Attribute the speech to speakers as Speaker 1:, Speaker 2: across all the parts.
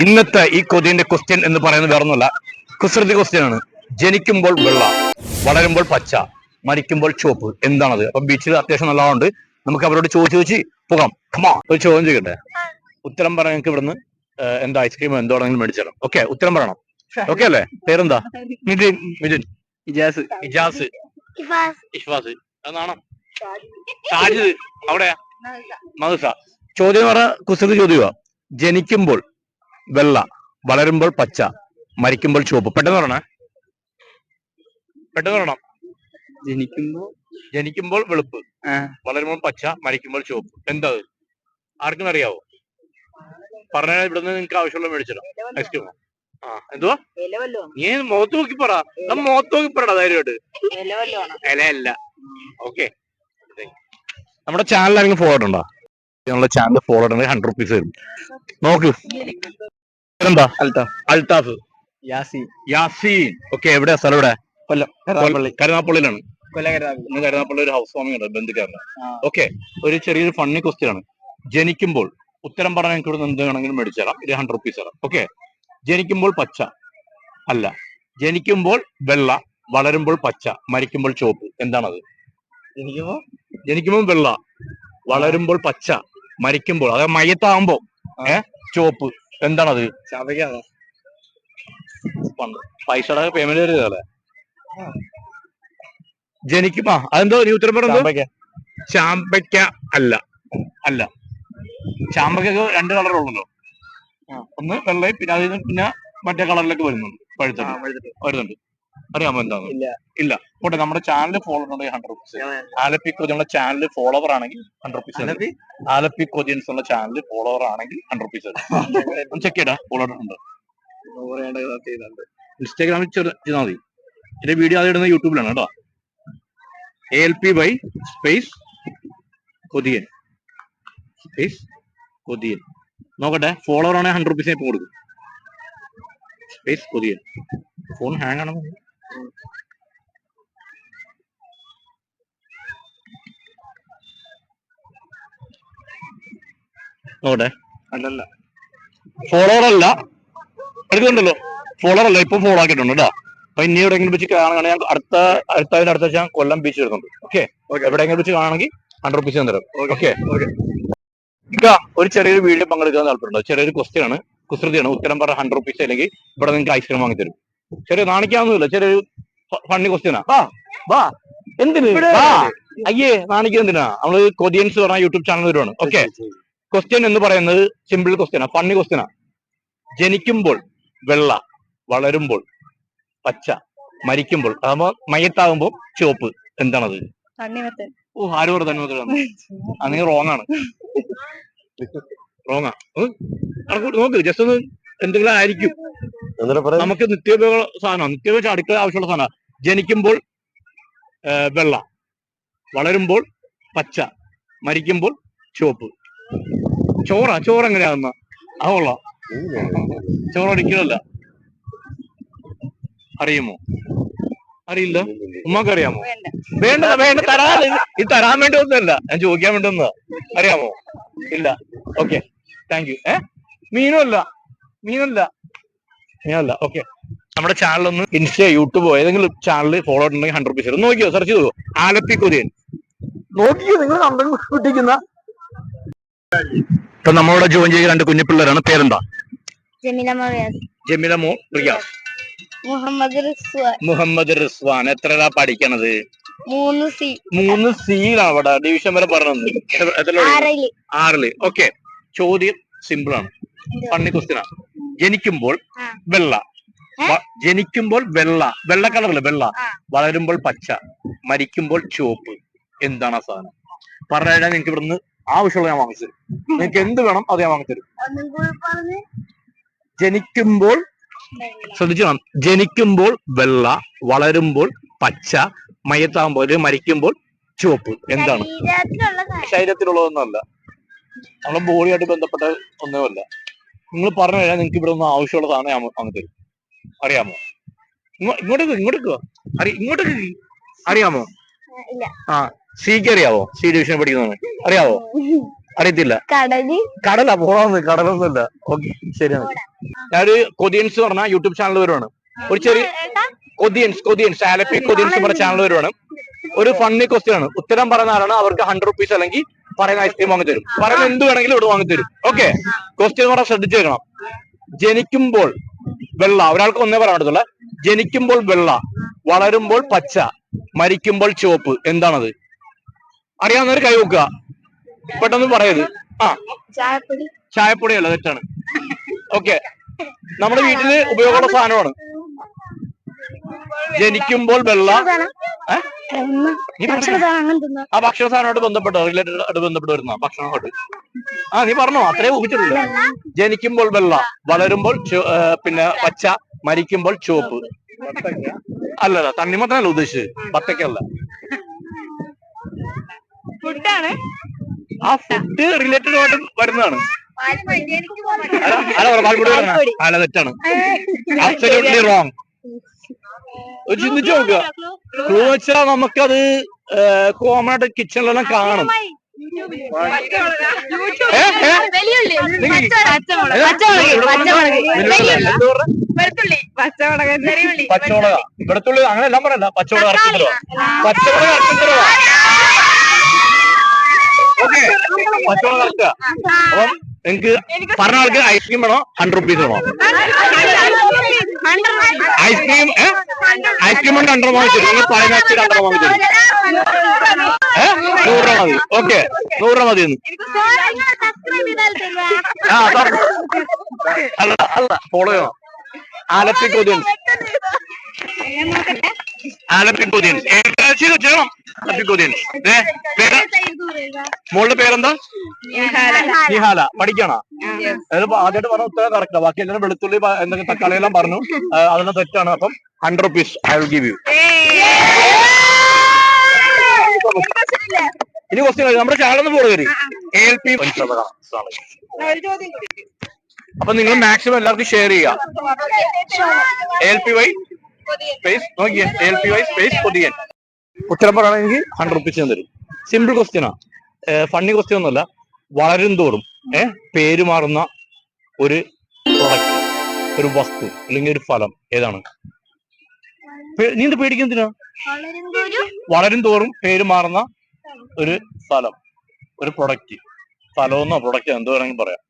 Speaker 1: ഇന്നത്തെ ഈ കൊതിന്റെ ക്വസ്റ്റ്യൻ എന്ന് പറയുന്നത് വേറൊന്നുമല്ല. കുസൃതി ക്വസ്റ്റ്യൻ ആണ്. ജനിക്കുമ്പോൾ വെള്ള വളരുമ്പോൾ പച്ച മരിക്കുമ്പോൾ ചുവപ്പ്. എന്താണത്? അപ്പൊ ബീച്ചിൽ അത്യാവശ്യം നല്ലതുകൊണ്ട് നമുക്ക് അവരോട് ചോദിച്ചു ചോദിച്ച് പോകാം. കമാ ഒരു ചോദ്യം ചെയ്യട്ടെ ഉത്തരം പറയാൻ നിങ്ങൾക്ക് ഇവിടുന്ന്. എന്താ എന്താ ഐസ്ക്രീമോ എന്തോടെങ്കിലും മേടിച്ചാലും ഓക്കെ ഉത്തരം പറയണം. ഓക്കെ അല്ലേ? പേരെന്താ? മിഥുൻ മിഥുൻ.
Speaker 2: ഇജാസ്.
Speaker 1: ഇജാസ്. ഇഷ്വാസ് അതാണോ സാജിദ്. അവിടെയാ? മധുസ. ചോദ്യം പറഞ്ഞ കുസൃതി ചോദ്യമാ. ജനിക്കുമ്പോൾ വെള്ള വളരുമ്പോൾ പച്ച മരിക്കുമ്പോൾ ചുവപ്പ്. പെട്ടെന്ന് പറയണേ. പെട്ടെന്ന് പറയണം.
Speaker 2: ജനിക്കുമ്പോൾ?
Speaker 1: ജനിക്കുമ്പോൾ വെളുപ്പ് വളരുമ്പോൾ പച്ച മരിക്കുമ്പോൾ ചുവപ്പ്. എന്താ? ആർക്കും അറിയാവോ? പറഞ്ഞാൽ ഇവിടുന്ന് നിങ്ങൾക്ക് ആവശ്യമുള്ള മേടിച്ചിടാം നെക്സ്റ്റ് ആ എന്തുവാ? നീ മുഖത്ത് നോക്കി പറ. മുഖത്ത് നോക്കി പറടാ ധൈര്യമായിട്ട്. ഇലയല്ല. ഓക്കെ നമ്മുടെ ചാനലിൽ ആരെങ്കിലും ഫോളോ ഉണ്ടോ നമ്മുടെ ചാനൽ ഫോളോ ചെയ്യണമെങ്കിൽ ഹൺഡ്രഡ് റുപ്പീസ് വരും നോക്ക്. എന്താ
Speaker 2: അൽത്താഫ് യാസി
Speaker 1: യാസീൻ. ഓക്കെ എവിടെയാ സ്ഥലം എവിടെ
Speaker 2: കൊല്ലം
Speaker 1: കരുനാപ്പള്ളിയിലാണ്
Speaker 2: കൊല്ലം
Speaker 1: കരുനാപ്പള്ളി ഒരു ഹൗസ് വാമിംഗ് ഉണ്ട് ബന്ധുക്കാരന്. ഓക്കെ ഒരു ചെറിയൊരു ഫണ്ണി ക്വസ്റ്റ്യൻ ആണ്. ജനിക്കുമ്പോൾ ഉത്തരം പറഞ്ഞാൽ എനിക്ക് ഇവിടെ എന്ത് വേണമെങ്കിലും മേടിച്ചു തരാം ഇത് ഹൺഡ്രഡ് റുപ്പീസ് തരാം ഓക്കെ ജനിക്കുമ്പോൾ പച്ച അല്ല. ജനിക്കുമ്പോൾ വെള്ള വളരുമ്പോൾ പച്ച മരിക്കുമ്പോൾ ചുവപ്പ്. എന്താണത്?
Speaker 2: ജനിക്കുമ്പോ
Speaker 1: ജനിക്കുമ്പോൾ വെള്ള വളരുമ്പോൾ പച്ച. മരിക്കുമ്പോൾ അതായത് മയത്താകുമ്പോ ഏ ചുവപ്പ് എന്താണത്?
Speaker 2: പൈസ
Speaker 1: പണ്ട് പൈസയുടെ പേയ്മെന്റ് വരുന്നതല്ലേ? ജനിക്കുമ്പോ അതെന്തോ? നീ ഉത്തരം പറഞ്ഞു
Speaker 2: ചാമ്പയ്ക്ക.
Speaker 1: ചാമ്പയ്ക്ക അല്ല. അല്ല. ചാമ്പയ്ക്കൊക്കെ രണ്ട്
Speaker 2: കളറുള്ളല്ലോ
Speaker 1: ഒന്ന് വെള്ളയും പിന്നെ അതിൽ നിന്ന് പിന്നെ മറ്റേ കളറിലൊക്കെ വരുന്നുണ്ട്. പഴുത്തുണ്ട് വരുന്നുണ്ട്. അറിയാമോ എന്താണ്
Speaker 2: ഇല്ല.
Speaker 1: പോട്ടെ നമ്മുടെ ചാനൽ ഫോളോ ഉണ്ടെങ്കിൽ ഹൺഡ്രഡ് റുപ്പീസ് ആലപ്പി കൊതിയുള്ള ചാനൽ ഫോളോവർ ആണെങ്കിൽ ഹൺഡ്രഡ് റുപ്പീസ്? ആലപ്പി? കൊതിയൻസ് ഉള്ള ചാനൽ ഫോളോവർ ആണെങ്കിൽ ഹൺഡ്രഡ് റുപ്പീസ് ചെക്ക് ചെയ്യടാ ഫോളോ ഉണ്ട്? ഇൻസ്റ്റാഗ്രാമിൽ ചെയ്താൽ മതി. എന്റെ വീഡിയോ ആദ്യം ഇടുന്നത് യൂട്യൂബിലാണ് കേട്ടോ. A L P Y space Kothiyan. Space Kothiyan. നോക്കട്ടെ ഫോളോവർ ആണെങ്കിൽ ഹൺഡ്രഡ് റുപ്പീസ് ഇപ്പൊ കൊടുക്കും. സ്പേസ് കൊതിയൻ. ഫോൺ ഹാങ് ആണെന്ന് നോക്കട്ടെ
Speaker 2: അല്ലല്ല.
Speaker 1: ഫോളോവർ അല്ല. എടുക്കുന്നുണ്ടല്ലോ ഫോളോവർ അല്ല ഇപ്പൊ ഫോളോ ആക്കിയിട്ടുണ്ട് കേട്ടോ അപ്പൊ ഇനി എവിടെയെങ്കിലും വെച്ച് കാണുകയാണെങ്കിൽ ഞാൻ അടുത്ത അടുത്ത അടുത്ത ഞാൻ കൊല്ലം ബീച്ച് വരുന്നുണ്ട്. ഓക്കെ എവിടെയെങ്കിലും വെച്ച് കാണുകയാണെങ്കിൽ ഹൺഡ്രഡ് റുപ്പീസ് ഞാൻ തരാം. ഓക്കെ ഒരു ചെറിയൊരു വീഡിയോ പങ്കെടുക്കാൻ താല്പര്യമുണ്ടോ? ചെറിയൊരു ക്വസ്റ്റ്യൻ ആണ്. കുസൃതിയാണ്. ഉത്തരം പറഞ്ഞ ഹൺഡ്രഡ് റുപ്പീസ് അല്ലെങ്കിൽ ഇവിടെ നിങ്ങൾക്ക് ഐസ്ക്രീം വാങ്ങി തരും ചെറിയ നാണിക്കാവുന്നില്ല ചെറിയൊരു ഫണ്ണി ക്വസ്റ്റ്യനാ വാ വാ. എന്തിന്? വാ. അയ്യേ നാണിക്കുന്നത് എന്തിനാ? നമ്മൾ കൊതിയൻസ് പറഞ്ഞ യൂട്യൂബ് ചാനൽ വരുവാണ്. ഓക്കെ ക്വസ്റ്റ്യൻ എന്ന് പറയുന്നത് സിമ്പിൾ ക്വസ്റ്റ്യനാ ഫണ്ണി ക്വസ്റ്റ്യനാ ജനിക്കുമ്പോൾ വെള്ള വളരുമ്പോൾ പച്ച മരിക്കുമ്പോൾ അതാകുമ്പോ മയത്താകുമ്പോ ചുവപ്പ്. എന്താണത്?
Speaker 3: തണ്ണിമത്തൻ.
Speaker 1: ഓ ആരും പറഞ്ഞു തന്നെ അങ്ങനെ റോങ് ആണ്. റോങ്ങാ നോക്ക് ജസ്റ്റ് ഒന്ന് എന്തെങ്കിലും ആയിരിക്കും. നമുക്ക് നിത്യോപയോഗ സാധനം നിത്യോപയോഗ അടുക്കള ആവശ്യമുള്ള സാധനമാണ്. ജനിക്കുമ്പോൾ വെള്ള. വളരുമ്പോൾ പച്ച. മരിക്കുമ്പോൾ ചുവപ്പ്. ചോറ ചോറ് എങ്ങനെയാകുന്ന അതുള്ള ചോറടിക്കലല്ല അറിയുമോ? അറിയില്ല. ഉമ്മക്ക് അറിയാമോ
Speaker 3: വേണ്ട
Speaker 1: വേണ്ട. തരാ തരാൻ ഇത് തരാൻ വേണ്ടി ഒന്നല്ല ഞാൻ ചോദിക്കാൻ വേണ്ടി ഒന്ന് അറിയാമോ? ഇല്ല. ഓക്കെ. Thank you. ഏ? അല്ല മീനല്ല. മീനല്ല ഓക്കെ നമ്മുടെ ചാനൽ ഒന്ന് ഇൻസ്റ്റ യൂട്യൂബ് ഏതെങ്കിലും ചാനൽ ഫോളോ ഉണ്ടെങ്കിൽ ഹൺഡ്രഡ് റുപ്പീസ് ഒന്ന് നോക്കിയോ സെർച്ച് ചെയ്തോ. ആലപ്പി കൊതിയൻ നോക്കിയോ നിങ്ങൾ കുട്ടിക്കുന്ന ഇപ്പൊ നമ്മളോട് ജോയിൻ ചെയ്ത രണ്ട് കുഞ്ഞു പിള്ളേരാണ് പേരെന്താ?
Speaker 3: ജമീല
Speaker 1: മോ റിയാസ്.
Speaker 3: മുഹമ്മദ് റിസ്വാൻ.
Speaker 1: മുഹമ്മദ് റിസ്വാൻ. എത്രയാ പഠിക്കണത്?
Speaker 3: മൂന്ന് സി.
Speaker 1: മൂന്ന് സിയിലാണ് അവിടെ. ഡിവിഷൻ വരെ പറഞ്ഞത്?
Speaker 3: ആറിൽ.
Speaker 1: ആറിൽ. ഓക്കെ ചോദ്യം സിമ്പിൾ ആണ്. പണ്ണി ക്വസ്റ്റ്യൻ ആണ് ജനിക്കുമ്പോൾ വെള്ള. ജനിക്കുമ്പോൾ വെള്ള. വെള്ള കളറിൽ വെള്ള. വളരുമ്പോൾ പച്ച. മരിക്കുമ്പോൾ ചുവപ്പ്. എന്താണ് ആ സാധനം? പറഞ്ഞു കഴിഞ്ഞാൽ നിങ്ങൾക്ക് ഇവിടുന്ന് ആവശ്യമുള്ള ഞാൻ വാങ്ങിച്ചു തരും. നിങ്ങൾക്ക് എന്ത് വേണം അത് ഞാൻ വാങ്ങിത്തരും ജനിക്കുമ്പോൾ ശ്രദ്ധിച്ചു ജനിക്കുമ്പോൾ വെള്ള വളരുമ്പോൾ പച്ച മയത്താകുമ്പോൾ മരിക്കുമ്പോൾ ചുവപ്പ്. എന്താണ്?
Speaker 3: ശരീരത്തിലുള്ള സാധനം.
Speaker 1: ശരീരത്തിലുള്ളതൊന്നുമല്ല. നമ്മളെ ബോഡിയായിട്ട് ബന്ധപ്പെട്ട ഒന്നുമല്ല. നിങ്ങൾ പറഞ്ഞു കഴിഞ്ഞാൽ നിങ്ങൾക്ക് ഇവിടെ ഒന്നും ആവശ്യമുള്ള സാധനം ഞാൻ അങ്ങ് തരും. അറിയാമോ? ഇങ്ങോട്ട് ഇങ്ങോട്ടേക്ക് ഇങ്ങോട്ടേക്ക് അറി ഇങ്ങോട്ടേക്ക് അറിയാമോ? ആ സിക്ക് അറിയാവോ? സി ഡിവിഷൻ പഠിക്കുന്നതാണ്. അറിയാവോ? അറിയത്തില്ല. കടൽ പോകാന്ന് കടലൊന്നുമില്ല. ഓക്കെ ശരിയാണ് ഞാനൊരു കൊതിയൻസ് പറഞ്ഞ യൂട്യൂബ് ചാനൽ വരുവാണ്. ഒരു ചെറിയ കൊതിയൻസ് കൊതിയൻസ് ആലപ്പി കൊതിയൻസ് പറഞ്ഞ ചാനൽ വരുവാണ്. ഒരു ഫണ്ണി ക്വസ്റ്റ്യൻ ആണ്. ഉത്തരം പറയുന്ന ആളാണ് അവർക്ക് ഹൺഡ്രഡ് റുപ്പീസ് അല്ലെങ്കിൽ പറയുന്ന ഐസ്ക്രീം വാങ്ങി തരും പറയുന്ന എന്ത് വേണമെങ്കിലും ഇവിടെ വാങ്ങി തരും ഓക്കെ ക്വസ്റ്റ്യൻ പറഞ്ഞാൽ ശ്രദ്ധിച്ചു വെക്കണം. ജനിക്കുമ്പോൾ വെള്ള ഒരാൾക്ക് ഒന്നേ പറയാൻ പറ്റത്തുള്ള. ജനിക്കുമ്പോൾ വെള്ള വളരുമ്പോൾ പച്ച മരിക്കുമ്പോൾ ചുവപ്പ് എന്താണത്? അറിയാവുന്നവർ കൈ വെക്കുക. പെട്ടെന്ന് പറയത് ആ.
Speaker 3: ചായപ്പൊടി.
Speaker 1: ചായപ്പൊടിയല്ല തെറ്റാണ്. ഓക്കെ നമ്മുടെ വീട്ടിൽ ഉപയോഗമുള്ള സാധനമാണ്. ജനിക്കുമ്പോൾ വെള്ള. ആ ഭക്ഷണ സാധനമായിട്ട് ബന്ധപ്പെട്ടോ? റിലേറ്റഡ് ആയിട്ട് ബന്ധപ്പെട്ട് വരുന്ന? ഭക്ഷണമായിട്ട് ആ നീ പറഞ്ഞോ? അത്രേ ഊഹിച്ചിട്ടില്ല ജനിക്കുമ്പോൾ വെള്ള വളരുമ്പോൾ പിന്നെ പച്ച മരിക്കുമ്പോൾ ചുവപ്പ്. അല്ലല്ല തണ്ണിമത്തനല്ല ഉദ്ദേശിച്ചത്. പത്തക്കല്ല
Speaker 3: ഫുഡാണ്.
Speaker 1: ആ ഫുഡ് റിലേറ്റഡ് ആയിട്ട് വരുന്നതാണ്. അല്ല തെറ്റാണ്. അബ്സല്യൂട്ട്ലി റോങ് ഒരു ചിന്തിച്ചു നോക്കുക ക്ലൂ വെച്ചാൽ നമുക്കത് കോമൺ ആയിട്ട് കിച്ചണിലെല്ലാം കാണും.
Speaker 3: പച്ചമുളക്
Speaker 1: പച്ചമുളക. വെളുത്തുള്ളി. അങ്ങനെ എല്ലാം പറയണ്ട. പച്ചമുളക് അരക്കത്തരോ പച്ചമുളക് അരക്കത്തരോ ഓക്കെ. പച്ചമുളക് അരക്കുക. അപ്പം നിങ്ങക്ക് പറഞ്ഞ ആൾക്ക് ഐസ്ക്രീം വേണോ? ഹൺഡ്രഡ് റുപ്പീസ് വേണോ? ഐസ്ക്രീം ഐസ്ക്രീം കൊണ്ട് അണ്ടർ വാങ്ങിച്ചു. നിങ്ങൾ പറയുന്ന അണ്ടർ വാങ്ങിച്ചു. ഏ? നൂറ് രൂപ മതി. ഓക്കെ. നൂറ് രൂപ മതി അല്ല അല്ല ചെയ്യണം ആലപ്പി കൊതിയൻ. ആലപ്പി കൊതിയൻ. ചെയ്യണം ചെയ്യണം ഏ പേര്? മോളുടെ പേരെന്താ? നിഹാല. പഠിക്കണ? അതിപ്പോ ആദ്യമായിട്ട് പറഞ്ഞ ഉത്തരം കറക്റ്റാ ബാക്കി എല്ലാവരും വെളുത്തുള്ളി എന്തൊക്കെ തക്കാളി എല്ലാം പറഞ്ഞു. അതെല്ലാം തെറ്റാണ്. അപ്പം hundred rupees I will give you ഇനി ക്വസ്റ്റ്യൻ നമ്മുടെ കയറി എ എൽ പി അപ്പൊ നിങ്ങൾ മാക്സിമം എല്ലാവർക്കും ഷെയർ ചെയ്യുക. A L P Y space നോക്കിയേ. L P Y space Kothiyan. ഉത്തരം പറയുകയാണെങ്കിൽ ഹൺഡ്രഡ് റുപ്പീസ് ഞാൻ തരും. സിമ്പിൾ ക്വസ്റ്റ്യനാ ഫണ്ണി ക്വസ്റ്റ്യൻ ഒന്നുമല്ല. വളരും തോറും ഏഹ് പേര് മാറുന്ന ഒരു പ്രൊഡക്റ്റ് ഒരു വസ്തു അല്ലെങ്കിൽ ഒരു ഫലം ഏതാണ്? നീ എന്ത് പേടിക്കുന്നതിനാ വളരും തോറും പേര് മാറുന്ന ഒരു ഫലം ഒരു പ്രൊഡക്റ്റ് ഫലമെന്നോ പ്രൊഡക്റ്റ് എന്തോ വേണമെങ്കിൽ പറയാം.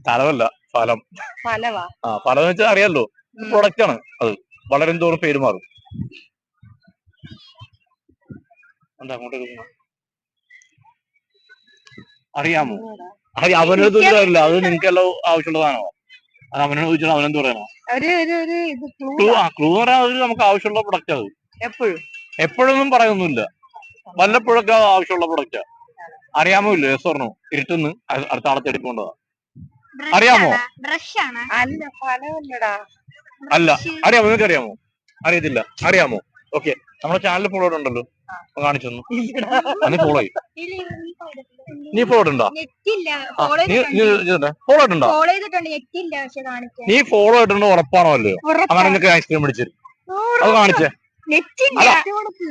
Speaker 1: സ്ഥലമല്ല ഫലം. ആ ഫലം എന്ന് വെച്ചാൽ അറിയാലോ. പ്രൊഡക്റ്റ് ആണ് അത്. വളരും തോറും പേര് മാറും. എന്താ അങ്ങോട്ടേക്ക് പോകുന്നെ? അറിയാമോ? അറിയാം അവനത് ഇല്ല അത് നിങ്ങൾക്കെല്ലാം എല്ലാം ആവശ്യമുള്ളതാണോ? അത് അവനോട് ചോദിച്ചാൽ അവനെന്ത് പറയണോ
Speaker 3: ക്ലൂ
Speaker 1: ക്ലൂ ആ. ക്ലൂ പറയാൻ അത് നമുക്ക് ആവശ്യമുള്ള പ്രൊഡക്റ്റ് അത്.
Speaker 3: എപ്പോഴും.
Speaker 1: എപ്പോഴൊന്നും പറയൊന്നുമില്ല വല്ലപ്പോഴൊക്കെ ആവശ്യമുള്ള പ്രൊഡക്റ്റാ അറിയാമോ ഇല്ല? എസ് പറഞ്ഞു ഇരുട്ടുന്ന് അടുത്ത ആളത്തെ എടുക്കൊണ്ടതാ അറിയാമോ?
Speaker 3: ബ്രഷ് ആണ്? അല്ല
Speaker 1: അല്ല അറിയാമോ? നിങ്ങൾക്ക് അറിയാമോ അറിയത്തില്ല. അറിയാമോ? ഓക്കെ നമ്മുടെ ചാനൽ ഫോളോ ഉണ്ടല്ലോ. കാണിച്ചു തന്നു. നീ ഫോളോ ചെയ്യും നീ ഫോളോ ഇട്ടുണ്ടോ
Speaker 3: ഫോളോ ചെയ്തിട്ടുണ്ട്. നെറ്റില്ല പക്ഷെ കാണിക്കാൻ.
Speaker 1: നീ ഫോളോ ഇട്ടുണ്ടോ ഉറപ്പാണോ അല്ലയോ? അങ്ങനെ നിനക്ക് ഐസ്ക്രീം പിടിച്ചു. അത് കാണിച്ചേ.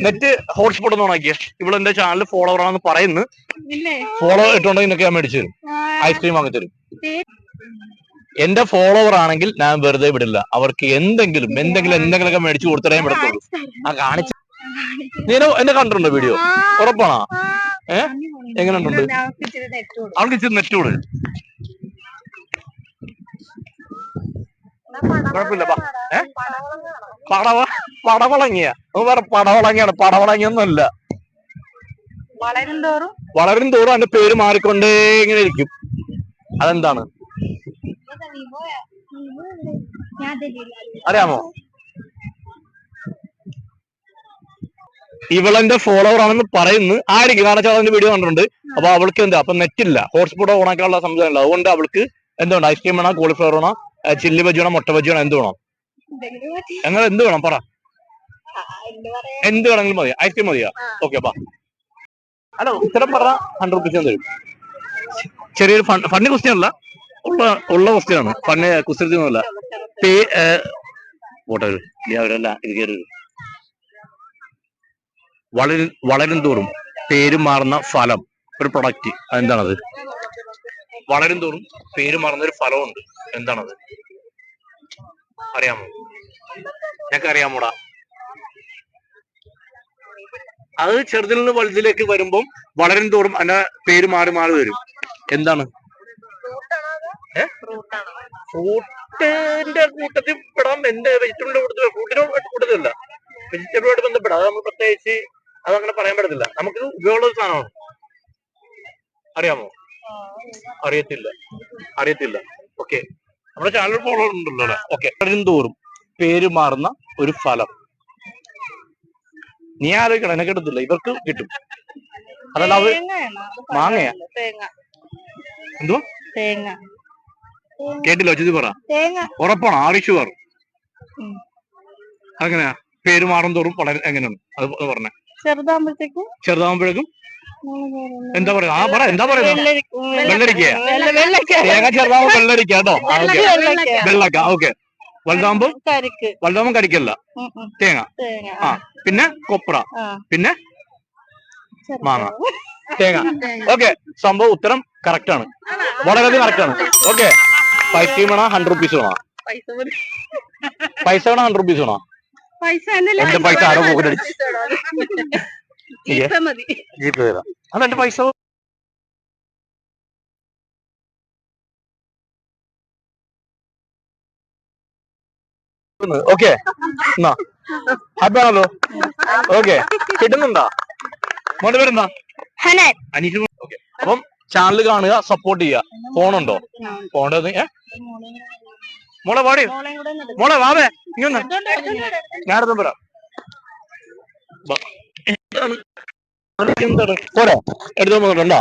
Speaker 1: നെറ്റ് ഹോട്ട്സ്പോട്ട് ഒന്ന് ഓണാക്കിയേ ഇവിടെ എന്റെ ചാനൽ ഫോളോവർ ആണെന്ന് പറയുന്നു.
Speaker 3: ഇല്ലേ
Speaker 1: ഫോളോ ഇട്ടുണ്ടെങ്കിൽ നിനക്ക് ഞാൻ മേടിച്ചു തരും. ഐസ്ക്രീം വാങ്ങി തരും. എന്റെ ഫോളോവർ ആണെങ്കിൽ ഞാൻ വെറുതെ വിടില്ല. അവർക്ക് എന്തെങ്കിലും എന്തെങ്കിലും എന്തെങ്കിലുമൊക്കെ മേടിച്ചു കൊടുത്തിട്ടേ വിടത്തുള്ളൂ. ആ കാണിച്ച നീ എന്നെ- കണ്ടിട്ടുണ്ടോ വീഡിയോ ഉറപ്പാണോ? ഏ? എങ്ങനെ ഉണ്ട് അവൾക്ക് ഇച്ചിരി നെറ്റ് കൂടെ. കുഴപ്പമില്ല. ഏ? പടവ പടവളങ്ങിയ വേറെ പടവളങ്ങിയാണ് പടവളങ്ങിയൊന്നുമല്ല
Speaker 3: വളരും തോറും
Speaker 1: വളരും തോറും അതിന്റെ പേര് മാറിക്കൊണ്ടേ ഇങ്ങനെ ഇരിക്കും. അതെന്താണ്? അറിയാമോ? ഇവളെന്റെ ഫോളോവർ ആണെന്ന് പറയുന്നു. ആയിരിക്കും കാരണം വെച്ചാൽ അവന്റെ വീഡിയോ കണ്ടിട്ടുണ്ട്. അപ്പൊ അവൾക്ക് എന്താ? അപ്പൊ നെറ്റ് ഇല്ല. ഹോട്ട്സ്പോട്ട് ഓണാക്കാനുള്ള സംവിധാനം ഇല്ല അതുകൊണ്ട് അവൾക്ക് എന്തുകൊണ്ട് ഐസ്ക്രീം വേണോ? കോളിഫ്ലവർ വേണോ? ചില്ലി ബജി വേണോ? മുട്ട ബജി വേണോ? എന്ത് വേണം? ഞങ്ങൾ എന്ത് വേണം? പറ. എന്ത് വേണമെങ്കിലും മതി. ഐസ്ക്രീം മതിയാ? ഓക്കെ അപ്പാ. ഹലോ ഉത്തരം പറ ഹൺഡ്രഡ് റുപ്പീസ് തരും. ചെറിയൊരു ഫണ്ണി ക്വസ്റ്റ്യൻ അല്ല. ഉള്ള ഉള്ള ക്വസ്റ്റ്യൻ ആണ്. ഫണ്ണി ക്വസ്റ്റ്യൻ ഒന്നുമല്ല പേ പോട്ടെ ഇത് കയറി. വളരും വളരും തോറും പേര് മാറുന്ന ഫലം ഒരു പ്രൊഡക്റ്റ് എന്താണത്? വളരും തോറും പേര് മാറുന്ന ഒരു ഫലമുണ്ട്. എന്താണത്? അറിയാമോ? ഞങ്ങൾക്ക് അറിയാമോടാ അത് ചെറുതിൽ നിന്ന് വലുതിലേക്ക് വരുമ്പം വളരും തോറും അതിന്റെ പേര് മാറി മാറി വരും. എന്താണ്? ഫ്രൂട്ടിന്റെ കൂട്ടത്തിൽ പെടാം. എന്റെ വെജിറ്റബിളിന്റെ കൂട്ടത്തിൽ ഫ്രൂട്ടിനോട് കൂട്ടത്തിലല്ല. വെജിറ്റബിളുമായിട്ട് ബന്ധപ്പെടാം. അത് നമ്മൾ പ്രത്യേകിച്ച് അതങ്ങനെ പറയാൻ പറ്റത്തില്ല. നമുക്ക് ഉപയോഗമുള്ള സാധനമാണ് അറിയാമോ? അറിയത്തില്ല. അറിയത്തില്ല. ഓക്കെ നമ്മുടെ ചാനൽ ഫോളോ ഉണ്ടല്ലോ അല്ലെ? ഓക്കെ തോറും പേര് മാറുന്ന ഒരു ഫലം. നീ ആലോചിക്കണം എന്നെ കിട്ടത്തില്ല. ഇവർക്ക് കിട്ടും. അതല്ല അവർ?
Speaker 3: അത്
Speaker 1: മാങ്ങയാ?
Speaker 3: എന്തോ തേങ്ങ.
Speaker 1: എന്തുവാ?
Speaker 3: തേങ്ങ.
Speaker 1: കേട്ടില്ല ഒച്ചത് പറ. ഉറപ്പാണ്? ആറിഷുവർ
Speaker 3: ഉം.
Speaker 1: അങ്ങനെയാ പേര് മാറും തോറും വളരെ എങ്ങനെയാണ്? അത് അത് പറഞ്ഞേ.
Speaker 3: ചെറുതാകുമ്പോഴത്തേക്കും
Speaker 1: ചെറുതാകുമ്പോഴേക്കും എന്താ പറയാ ആ പറ എന്താ വെള്ളരിക്കയാ?
Speaker 3: വെള്ളരിക്ക
Speaker 1: തേങ്ങ ചെറുതാകുമ്പോ വെള്ളരിക്ക കേട്ടോ. ഓക്കെ. വെള്ളക്ക ഓക്കെ. വലുതാകുമ്പോ വലുതാകുമ്പോ കരിക്കല്ല. തേങ്ങ. ആ പിന്നെ കൊപ്ര. പിന്നെ മാങ്ങ. തേങ്ങ. ഓക്കെ. സംഭവം ഉത്തരം കറക്റ്റ് ആണ്. വളരെയധികം കറക്റ്റ് ആണ്. ഓക്കെ. ഫൈവ് ടീം വേണോ. ഹൺഡ്രഡ് റുപ്പീസ്
Speaker 3: മതി.
Speaker 1: പൈസ വേണോ ഹൺഡ്രഡ് റുപ്പീസ് വേണോ.
Speaker 3: പൈസ
Speaker 1: എന്റെ പൈസ ആരോ പോക്കറ്റ് അടിച്ചു.
Speaker 3: ജീപ്പേ
Speaker 1: തരാം. അത് പൈസ ഓക്കെ. എന്നാ. ഹാപ്പി ആണല്ലോ. ഓക്കെ. കിട്ടുന്നുണ്ടോ? മോന്റെ പേരെന്താ? അനീഷ് ഓക്കെ. അപ്പം ചാനൽ കാണുക സപ്പോർട്ട് ചെയ്യുക. ഫോണുണ്ടോ? ഫോണിന്റെ ഏ? മോളെ
Speaker 3: എടുക്ക്.
Speaker 1: മോളെ വാവേ ഇങ്ങനെ
Speaker 3: എടുത്തോണ്ട്
Speaker 1: പറ. എന്താണ്? പോരാ. എടുത്തു വന്നിട്ടുണ്ടോ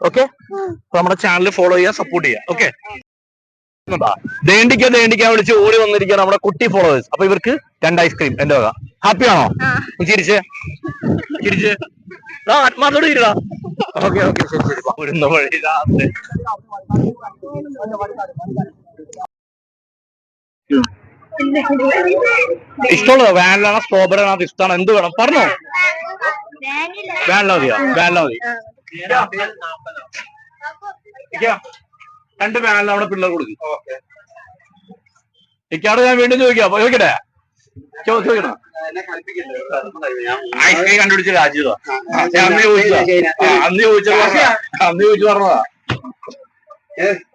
Speaker 1: ഓക്കെ. നമ്മുടെ ചാനൽ ഫോളോ ചെയ്യുക സപ്പോർട്ട് ചെയ്യുക. ഓക്കെ. ദേണ്ടിക്ക ദേണ്ടിക്ക വിളിച്ച് ഓടി വന്നിരിക്കുക നമ്മുടെ കുട്ടി ഫോളോവേഴ്സ് അപ്പൊ ഇവർക്ക് രണ്ട് ഐസ്ക്രീം എന്റെ വക. ഹാപ്പി ആണോ? ചിരിച്ച്? ചിരിച്ച്? ആ ആത്മാർത്ഥോട് ചിരിടാ. ഓക്കെ ഓക്കെ ശരി ശരി. വരുന്ന വഴി രാത്രി ഇഷ്ടമുള്ളതോ? വാനിലാണോ സ്ട്രോബെറി ആണോ. ഇഷ്ടമാണോ എന്ത് വേണം? പറഞ്ഞോ. വാനില മതിയോ? വാനില മതി. രണ്ട് പാനലിന് അവിടെ പിള്ളേർ കൊടുക്കും. ഇക്കാട് ഞാൻ വീണ്ടും ചോദിക്കാം. ചോദിക്കട്ടെ? ചോദിക്കണം? ഐസ്ക്രീം കണ്ടുപിടിച്ച രാജ്യതാ അന്ന് ചോദിച്ചതാ അന്ന് ചോദിച്ചത്. അന്ന് ചോദിച്ചു പറഞ്ഞതാ.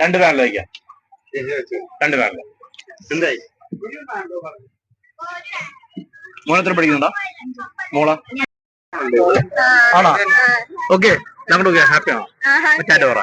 Speaker 1: രണ്ട് പാനൽ വയ്ക്കാം രണ്ട് പാനൽ
Speaker 2: എന്തായി?
Speaker 1: മോളെത്ര പഠിക്കുന്നുണ്ടോ? മോള? ആണോ? ഓക്കെ. നമ്മുടെ ഹാപ്പിയാണോ ചാറ്റ് പറ.